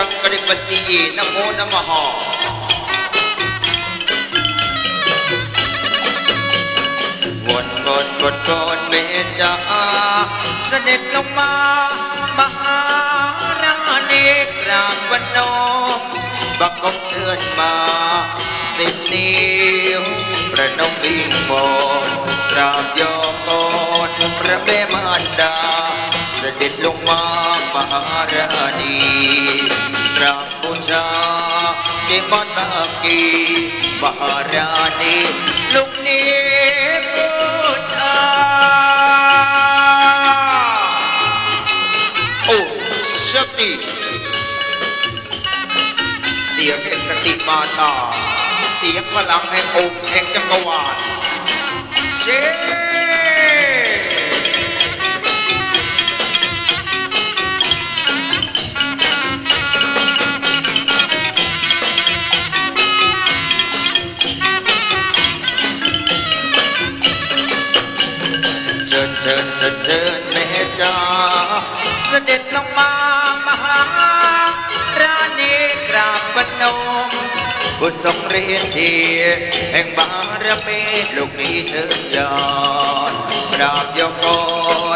กังกริปติเยนโมนมหาวนกนกดกนเมตตาเสด็จลงมามหาราเนกราบวันนมบักกงเชิญมาสิบนิ้วประนมบิงบนกราบยอกกนพระแม่มารดา เสด็จลงมามหาราณีกราบบูชาเจมตากีมหาราณีลุกนี้บูชาโอ้สติเสียงแห่งสติมาตา เสียงพลังแห่งองค์แห่งจักรวาลเช ผู้ทรงเรียนดีแห่งบารมีลูกนี้เถิดยอนกราบยกก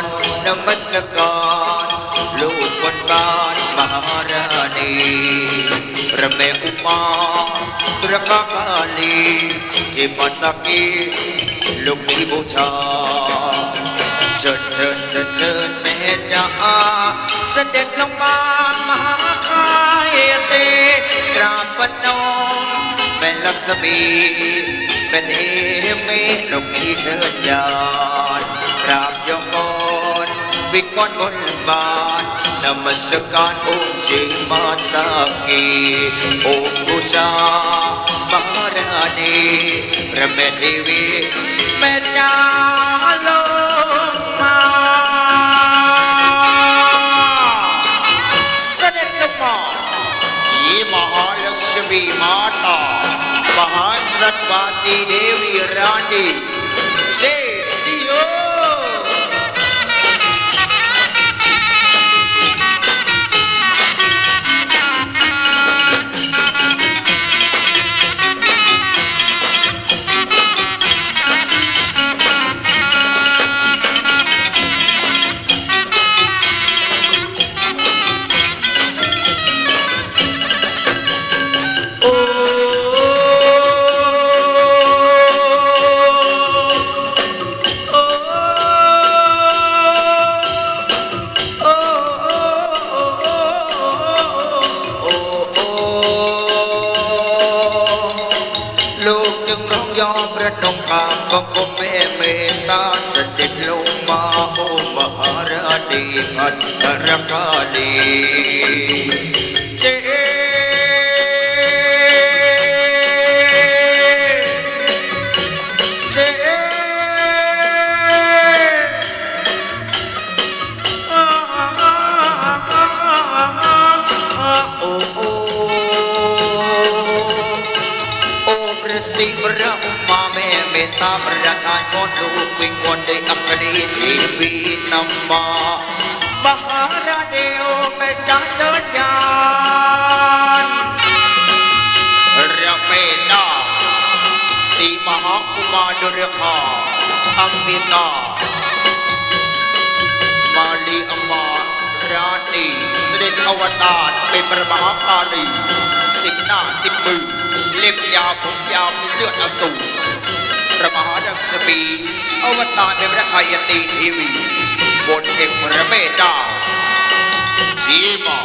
รนมัสการลูกบนบ้านมหาราณีพระแม่อุมาตระกากาลีจิมตะกีลูกนี้บูชา เชิญเชิญเชิญเชิญเมตตาเสด็จลงมามหาคายเต กราบปนมเป็นลักษมีเป็นเอมีลูกนี้เชิญญาณกราบยกกนวิกรบนบานนมัสการองค์จิงมาตากีองค์บูชามาราณีพระแม่เวีแม่จา หาลักษ พระนงกามบังคมแม่เมตตาเสด็จลงมาโอมหาราดีอันตรกาลี ตาประทานพรลูกวิงวอนได้อัปเดตทีวีนำมามหาราเดียวแม่จังเจิดยานเระเมตตาสีมหาอุมาดุรคาอัมพิตามาลีอมาราณีเสด็จอวตารเป็นพระมหากาลีสิบหน้าสิบมือเล็บยาวผมยาวมีเลือดอสูร ระมหาดักษมีอวตารเป็นพระคายตีทีวีบนเอกพระเมตตาสีมา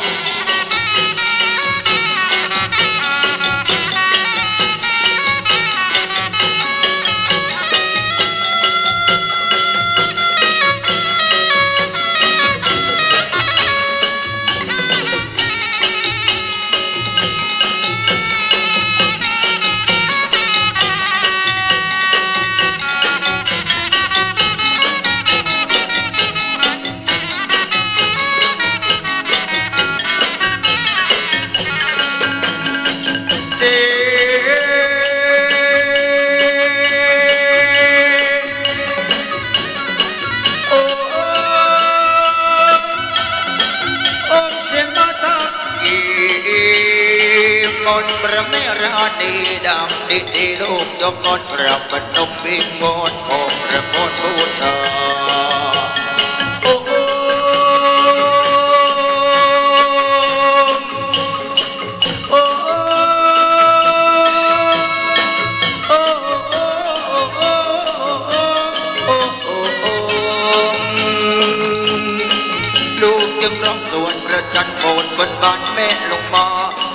บนบานแม่ลงมา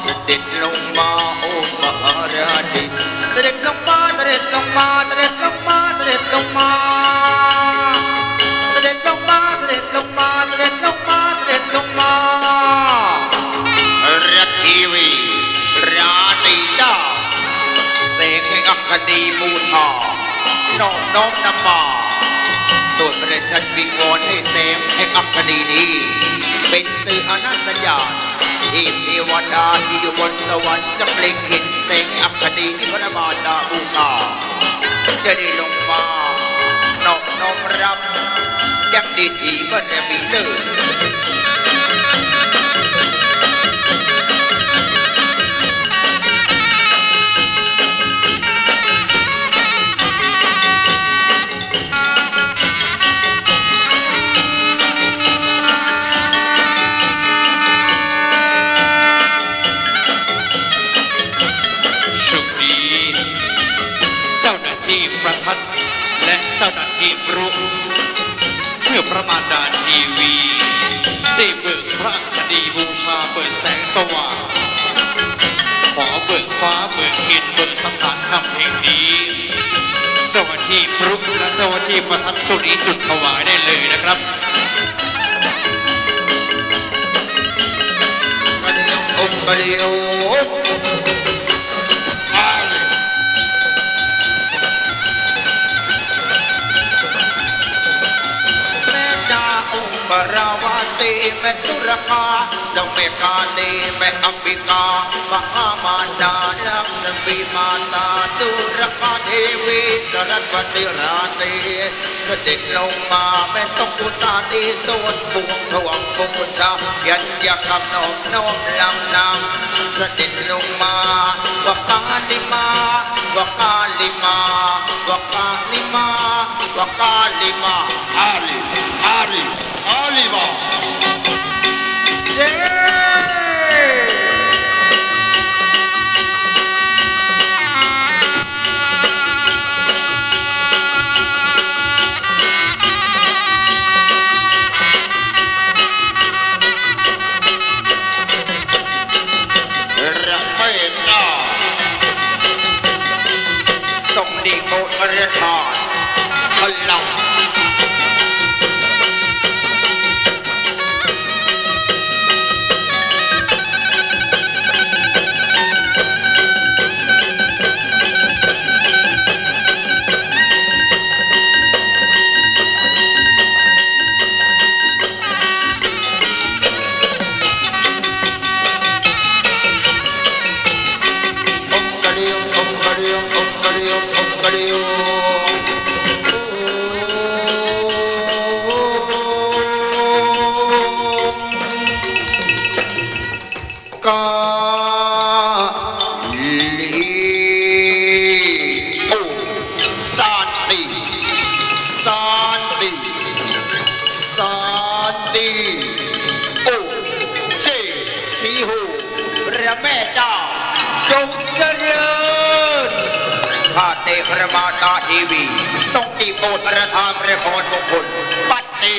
เสด็จลงมาโอ้มหาราดินเสด็จลงมาเสด็จลงมาเสด็จลงมาเสด็จลงมาเสด็จลงมาเสด็จลงมาเสด็จลงมาเสด็จลงมารัตทีวีราตีจ้าเสกให้อัคดีบูชาน้อมน้อมนำมาส่วนพระจันวิงวอนให้เสมให้อัคดีนี้ เป็นสื่ออนัสยาที่มีวัดาที่อยู่บนสวรรค์จะเปล่งเห็นแสงอัคดีที่พระบาดาบูชา จะได้ลงมานอบน้อมรับยักดีดีบารมีเลิศ เจ้าหน้าที่ปรุงเมื่อพระมารดาทีวี ได้เบิกพระคดีบูชาเปิดแสงสว่าง ขอเบิกฟ้าเบิกดินบนสถานธรรมแห่งนี้ เจ้าหน้าที่ปรุงและเจ้าหน้าที่ประทัดชุดนี้จุดถวายได้เลยนะครับกระเดียวอกกระเดียว องค์ปราวาตีแม่ตุรคาเจ้าแม่กาลีแม่อัมบิกามหามารดาลักษมีมาตาตุรคาเทวีสรัตวติราตีเสด็จลงมาแม่สกุสาตีสวดบวงทวงบูชายันยาคำนอบน้อมลำนำเสด็จลงมาวกาลิมาวกาลิมาวกาลิมาวกาลิมา Ali, Ali, Aliba. Oliver. พระมาตาทีวีทรงตีโปรดประทานพระพรมงคลปัตตี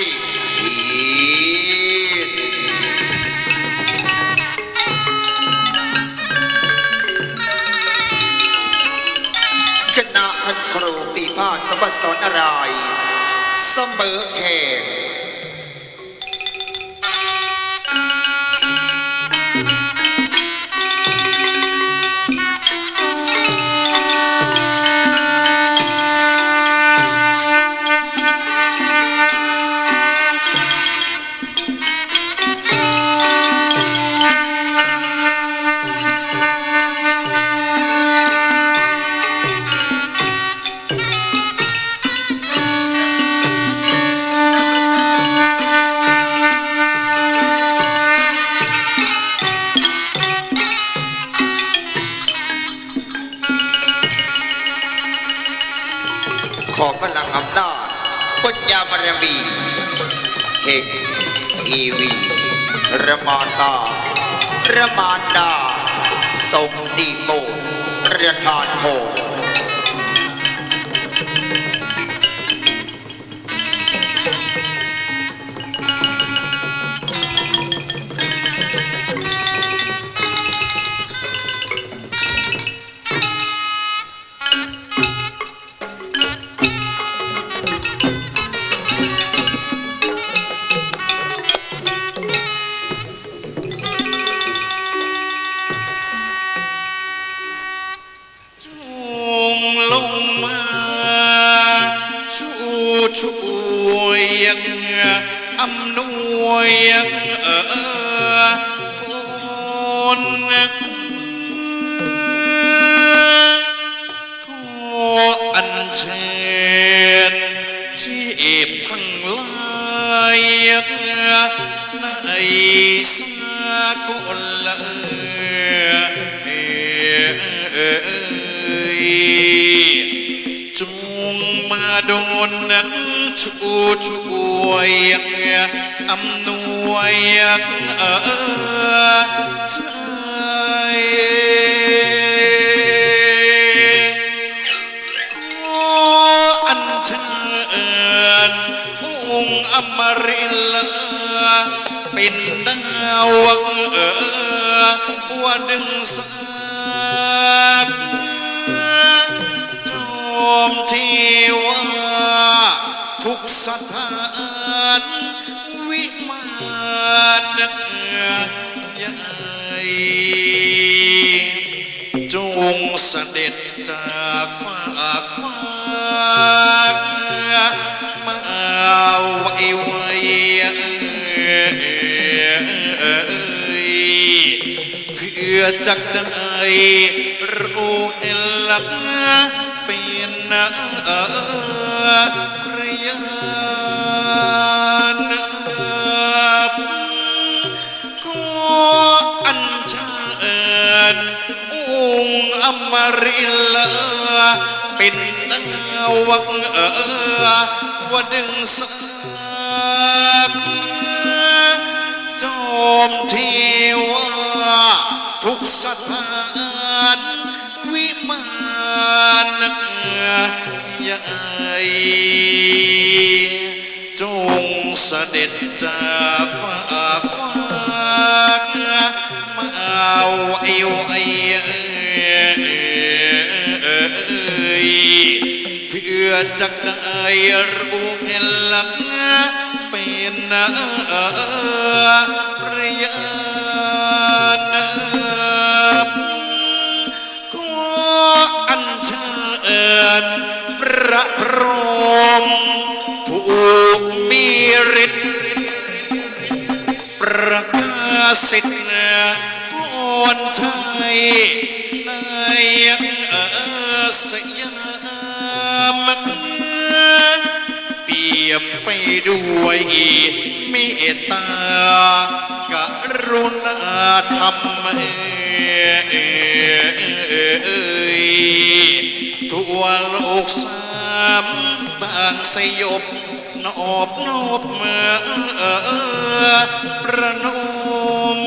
คณะท่านครูปีพาสวัสดิ์สอนอะไรายณ์เสมอแห่ง เรี ชูช่วยอำนวยเออใจขออันเชิญองค์อมรินทร์เป็นดาวเออว่าดึงสักจอมเทวาทุ กสถานวิมานใหญ่จงเสด็จจากฝากฟ้ามาไว้ไว้เพื่อจักได้รู้เห็นหลักเป็นเออานก็อันเชิญองค์อมรินทร์เป็นดาวเออว่าดึงสักจอมเทวาทุกสถานวิมาน ใหญ่จงเสด็จจากฟ้ากฟ้ามาไว้ไว้เพื่อจะได้รู้เห็นลักเป็นระยา สิทธิ์พรชัยในสยามเปี่ยมไปด้วยเมตตากรุณาธรรมเอทั่วโลกสามต่างสยบนอบนอบเมื่อประนม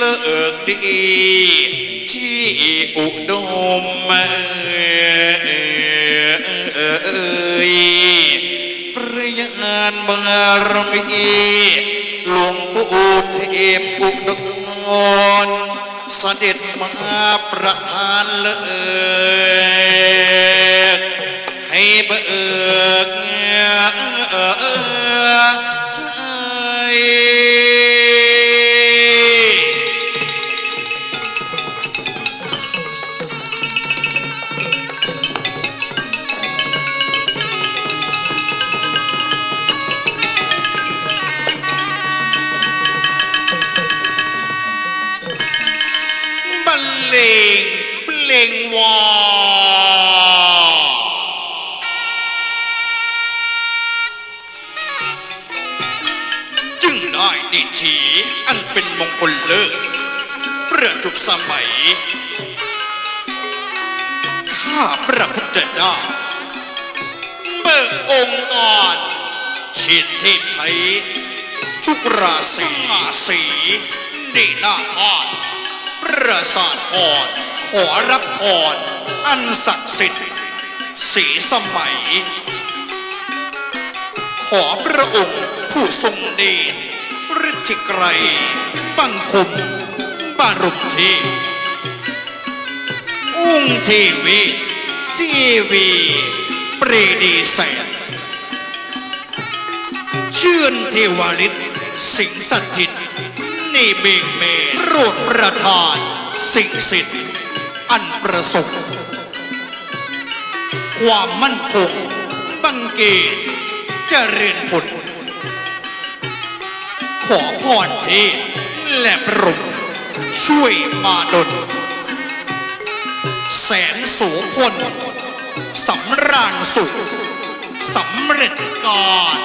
เลิกดี ที่อุดมเอ่ยพระยานบารมีหลวงปู่เทพอุดรเสด็จมาประทานเลิกให้เบิก จึงได้ดิถีอันเป็นมงคลเลิศประจุสมัย ข้าพระพุทธเจ้า เบิกองค์กรชินเทพไทย ทุกราศีอาสีดีนาพาดประสาทพรขอรับพรอันศักดิ์สิทธิ์สีสมัย ขอพระองค์ผู้ทรงเดช ชิไกรบังคมบารมเทพองค์เทวีทีวีปรีดีแสนเชื่อนเทวาลิศสิงสถิตนิเบงเมโปรดประทาน สิ่งสิทธิ์อันประสบ ความมั่นคงบังเกตเจริญผล ขอพรเทพและปรมช่วยมาดลแสนโสพลสำราญสุขสำเร็จการ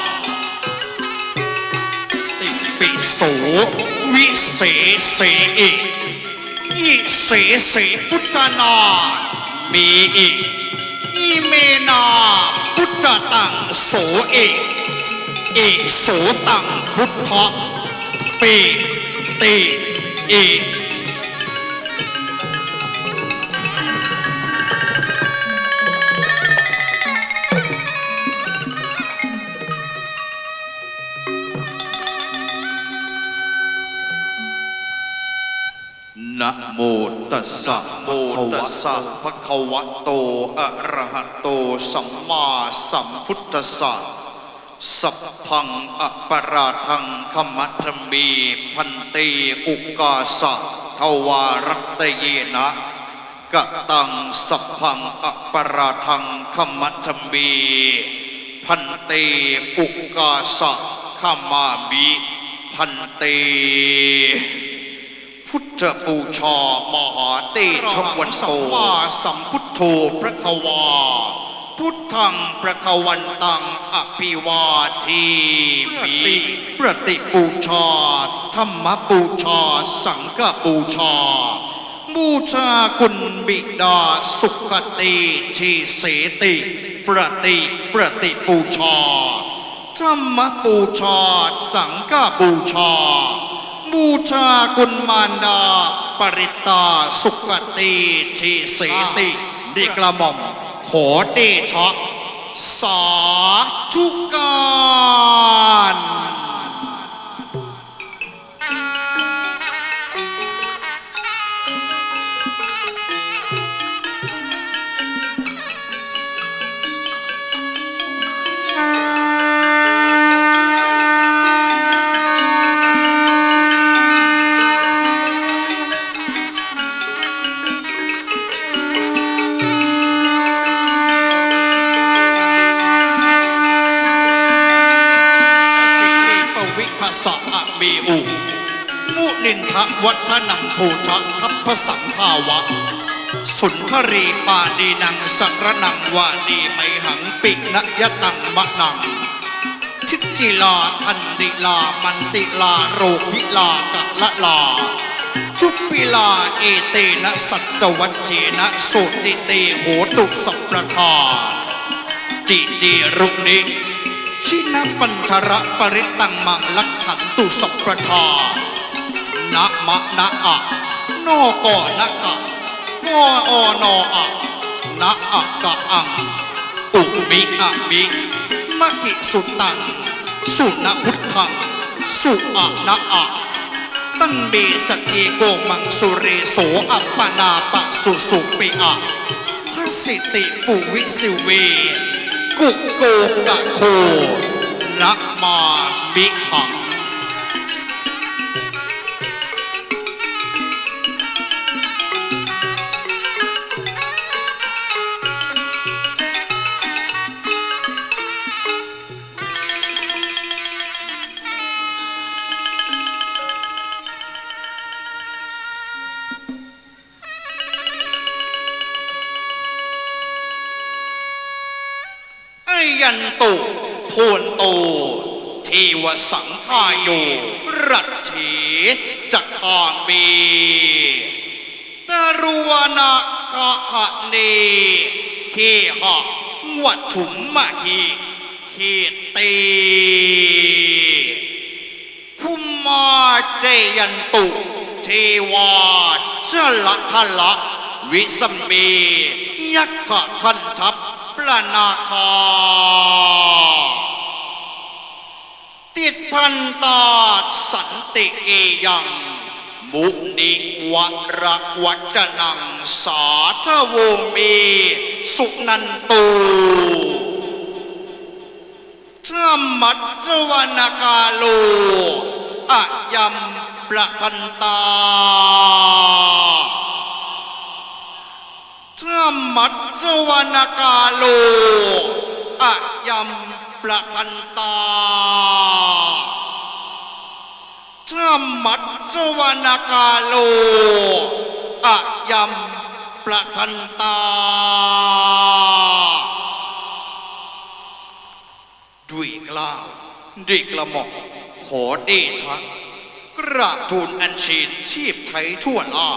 ติปิโสวิเศษเสเอกอิเสเสพุทธนา มีอีกอิเมนาพุทธตังโสเอก เอกโสตังพุทธะปีติเอกนะโมตัสสะโมตัสสะภะคะวะโต อะระหะโต สัมมาสัมพุทธัสสะ สัพพังอปราทังขมัตมีพันเตอุกาสะทวารัตเยนะกะตังสัพพังอปราทังขมัตมีพันเตอุกาสะขมามิพันเตพุทธบูชามหาเตชวันโตสัมพุทโธพระควา พุทธังพระควันตังอภิวาทีมีประติบูชาธรรมบูชา สังฆบูชา บูชาคุณบิดาสุขติชีเสติ ประติประติบูชาธรรมบูชา สังฆบูชา บูชาคุณมารดา ปริตาสุขติชีเสติเดกระหม่อม เดชะสาธุการ ภูทะคัพพสัมภาวะ สุนทรีปาดีนังสักรนังวาดีไมหังปินยตังมะนัง ทิจิลาทันดิลามันติลาโรหิลากะละลา จุปปิลาเอเตนะสัจวัจเจนะโสติเตโหตุสัพประทาจิจิรุณิชินปัญชระปริตตังมังลักขันตุสัพพทา นะมะนะอะนอกอนะกะกออนออะนะอะกะอังอุมิอะมิมะขิสุตังสุนะพุทธังสุอะนะอะตั้งเบสเทโกมังสุเรโสอัปปนาปะสุสุปิอะทัสสิติปุวิสิเว กุกโกกะโคนะมามิหัง วสังขายโยรัตถีจักขานมีตรุวนาคหะเนเคหะวัตถุมมะหีเขเตภูมาเจยันตุเทวาชละทละวิสมเมยักขะคันทัพปลนาคา ติทันตาสันติเกยัง มุนิวระวัจนัง สาธวงเมสุนันตูธรรมัจวรรณกาโลอะยัมประทันตาธรรมัจวรรณกาโลอะยัม ประทันตาธรรมัจจวรรณกาโลอะยัมประทันตา ด้วยกล้าวด้วยกระหม่อมขอเดชะกราบทูลอัญชิญชีพไทยทั่วลา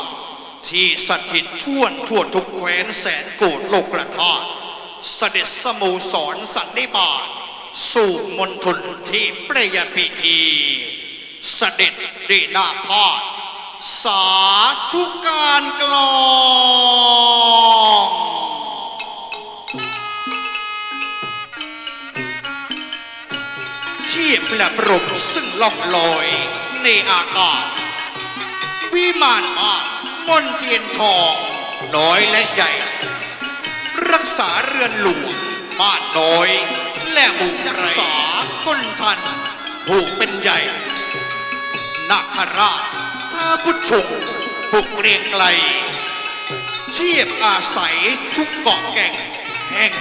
ที่สถิตทั่วทั่วทุกแคว้นแสนโกดโลกกระทาเสด็จสมูสรสันนิบาต สู่มณฑลที่ประยพิธี เสด็จเดนาพาดสาธุการกลองเทียบและปรมซึ่งล่องลอยในอากาศ วิมานมากมนเทียนทอง น้อยและใหญ่ รักษาเรือนหลวงบ้านน้อย และหมู่รักษาก้นทันผู้เป็นใหญ่นาคราชท้าพุทธชงผูกเรียงไกล เทียบอาศัยทุกเกาะแก่งแห่ง